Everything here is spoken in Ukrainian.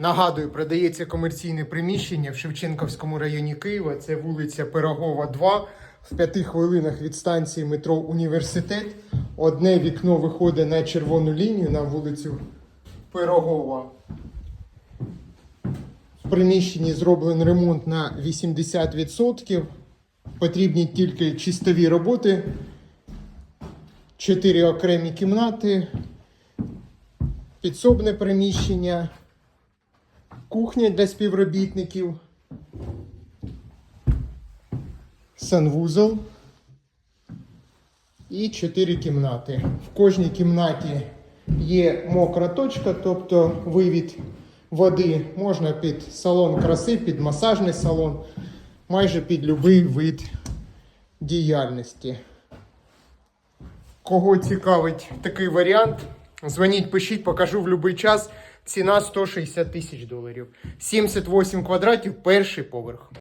Нагадую, продається комерційне приміщення в Шевченківському районі Києва. Це вулиця Пирогова, 2. В п'яти хвилинах від станції метро Університет. Одне вікно виходить на червону лінію на вулицю Пирогова. В приміщенні зроблений ремонт на 80%. Потрібні тільки чистові роботи. Чотири окремі кімнати, підсобне приміщення, кухня для співробітників, санвузол і чотири кімнати. В кожній кімнаті є мокра точка, тобто вивід води можна під салон краси, під масажний салон, майже під будь-який вид діяльності. Кого цікавить такий варіант, дзвоніть, пишіть, покажу в будь-який час. Ціна 160 тисяч доларів. 78 квадратів, перший поверх.